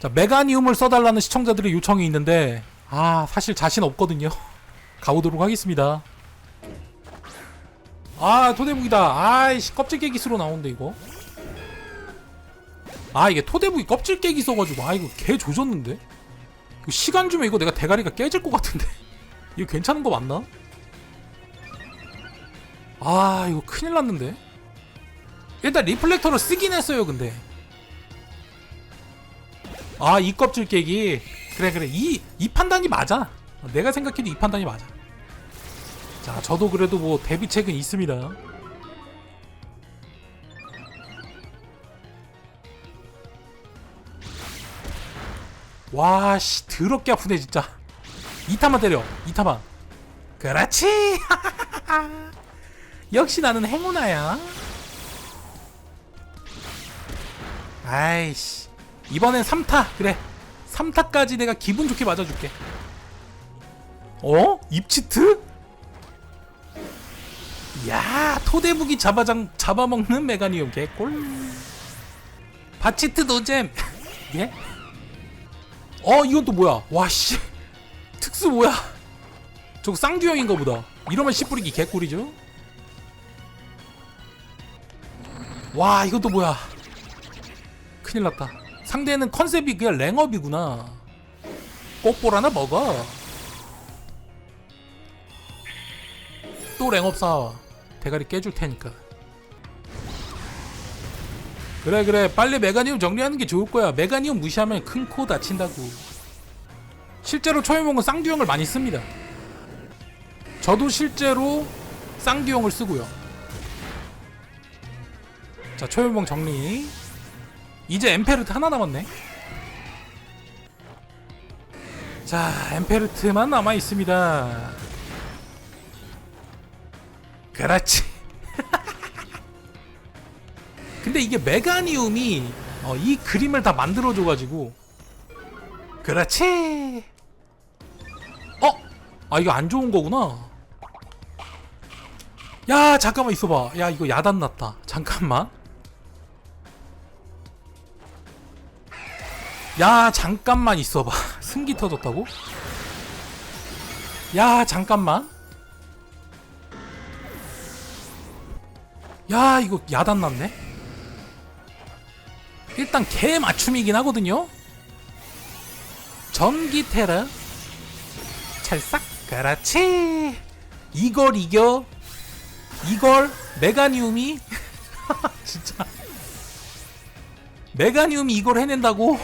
자, 메가니움을 써달라는 시청자들의 요청이 있는데, 아, 사실 자신 없거든요. 가보도록 하겠습니다. 아, 토대북이다. 아이씨, 껍질 깨 기 수로 나오는데, 이거. 아, 이게 토대북이 껍질 깨 기 써가지고, 아, 이거 개 조졌는데? 이거 시간 주면 이거 내가 대가리가 깨질 것 같은데. 이거 괜찮은 거 맞나? 아, 이거 큰일 났는데? 일단 리플렉터를 쓰긴 했어요, 근데. 아, 이 껍질 깨기. 그래, 그래. 이, 이 판단이 맞아. 내가 생각해도 이 판단이 맞아. 자, 저도 그래도 뭐 대비책은 있습니다. 와, 씨, 더럽게 아프네, 진짜. 이타만 때려, 이타만. 그렇지! 역시 나는 행운아야. 아이씨. 이번엔 3타, 그래. 3타까지 내가 기분 좋게 맞아줄게. 어? 입치트? 야, 토대무기 잡아장, 잡아먹는 메가니움 개꿀. 바치트 노잼. 예? 어, 이건 또 뭐야? 와, 씨. 특수 뭐야? 저거 쌍두형인가 보다. 이러면 씨 뿌리기 개꿀이죠? 와, 또 뭐야? 큰일 났다. 상대는 컨셉이 그냥 랭업이구나. 꽃볼 하나 먹어. 또 랭업 사. 대가리 깨줄 테니까. 그래 그래 빨리 메가니움 정리하는 게 좋을 거야. 메가니움 무시하면 큰 코 다친다고. 실제로 초유몽은 쌍두형을 많이 씁니다. 저도 실제로 쌍두형을 쓰고요. 자 초유몽 정리. 이제 엠페르트 하나 남았네. 자 엠페르트만 남아 있습니다. 그렇지. 근데 이게 메가니움이 어, 이 그림을 다 만들어줘가지고 그렇지. 어? 아 이거 안 좋은 거구나. 야 잠깐만 있어봐. 야 이거 야단 났다. 잠깐만. 야 잠깐만 있어봐. 승기 터졌다고? 야 잠깐만. 야 이거 야단 났네. 일단 개 맞춤이긴 하거든요. 전기 테라 찰싹 그렇지 이걸 이겨 이걸 메가니움이 진짜 메가니움이 이걸 해낸다고